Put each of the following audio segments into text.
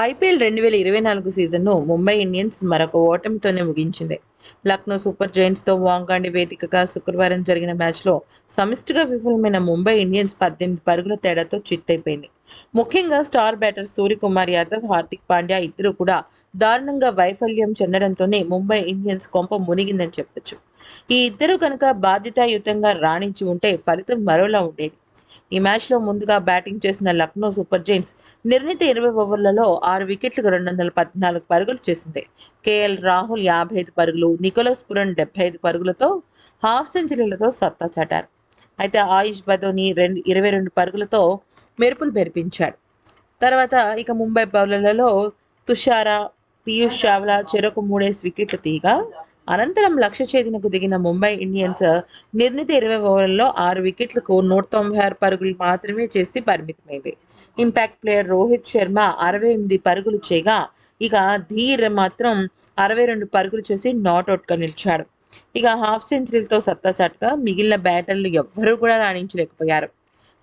IPL రెండు వేల ఇరవై నాలుగు సీజన్ను ముంబై ఇండియన్స్ మరొక ఓటమితోనే ముగించింది. లక్నో సూపర్ జైంట్స్తో వాంగాండి వేదికగా శుక్రవారం జరిగిన మ్యాచ్లో సమిష్టిగా విఫలమైన ముంబై ఇండియన్స్ పద్దెనిమిది పరుగుల తేడాతో చిత్తైపోయింది. ముఖ్యంగా స్టార్ బ్యాటర్ సూర్యకుమార్ యాదవ్ హార్దిక్ పాండ్యా ఇద్దరు కూడా దారుణంగా వైఫల్యం చెందడంతోనే ముంబై ఇండియన్స్ కొంప మునిగిందని చెప్పొచ్చు. ఈ ఇద్దరు కనుక బాధ్యతాయుతంగా రాణించి ఉంటే ఫలితం మరోలా ఉండేది. ఈ మ్యాచ్లో ముందుగా బ్యాటింగ్ చేసిన లక్నో సూపర్ జైంట్స్ నిర్ణీత ఇరవై ఓవర్లలో ఆరు వికెట్లకు రెండు వందల పద్నాలుగు పరుగులు చేసింది. కేఎల్ రాహుల్ యాభై ఐదు పరుగులు నికోలస్ పురన్ డెబ్బై ఐదు పరుగులతో హాఫ్ సెంచరీలతో సత్తా చాటారు. అయితే ఆయుష్ బదోని రెండు ఇరవై రెండు పరుగులతో మెరుపులు మెరిపించాడు. తర్వాత ఇక ముంబై బౌలర్లలో తుషారా పీయూష్ చావ్లా చెరకు మూడేసి వికెట్లు తీయగా అనంతరం లక్ష్య చేతినకు దిగిన ముంబై ఇండియన్స్ నిర్ణీత ఇరవై ఓవర్లలో ఆరు వికెట్లకు నూట తొంభై ఆరు పరుగులు మాత్రమే చేసి పరిమితమైంది. ఇంపాక్ట్ ప్లేయర్ రోహిత్ శర్మ అరవై ఎనిమిది పరుగులు చేయగా ఇక ధీర్ మాత్రం అరవై రెండు పరుగులు చేసి నాట్అవుట్గా నిలిచాడు. ఇక హాఫ్ సెంచరీలతో సత్తా చాటుగా మిగిలిన బ్యాటర్లు ఎవ్వరూ కూడా రాణించలేకపోయారు.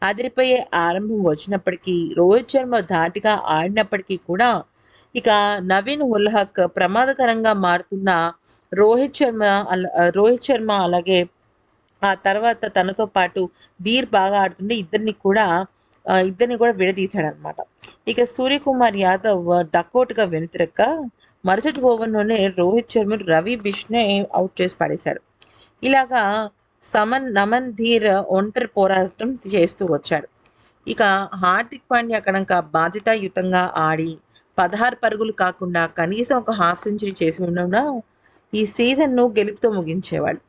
అదిరిపోయే ఆరంభం వచ్చినప్పటికీ రోహిత్ శర్మ ధాటిగా ఆడినప్పటికీ కూడా ఇక నవీన్ ఉల్హక్ ప్రమాదకరంగా మారుతున్న రోహిత్ శర్మ రోహిత్ శర్మ అలాగే ఆ తర్వాత తనతో పాటు ధీర్ బాగా ఆడుతుంటే ఇద్దరిని కూడా ఇద్దరిని కూడా విడదీశాడు అనమాట ఇక సూర్యకుమార్ యాదవ్ డకౌట్గా వెనుతిరక్క మరుసటి ఓవర్లోనే రోహిత్ శర్మ రవి బిష్నే అవుట్ చేసి పడేశాడు. ఇలాగా సమన్ నమన్ ధీర్ ఒంటరి పోరాటం చేస్తూ వచ్చాడు ఇక హార్దిక్ పాండ్యా అక్కడ బాధ్యతాయుతంగా ఆడి పదహారు పరుగులు కాకుండా కనీసం ఒక హాఫ్ సెంచరీ చేసి ఉండడం ఈ సీజన్ను గెలుపుతో ముగించేవాడు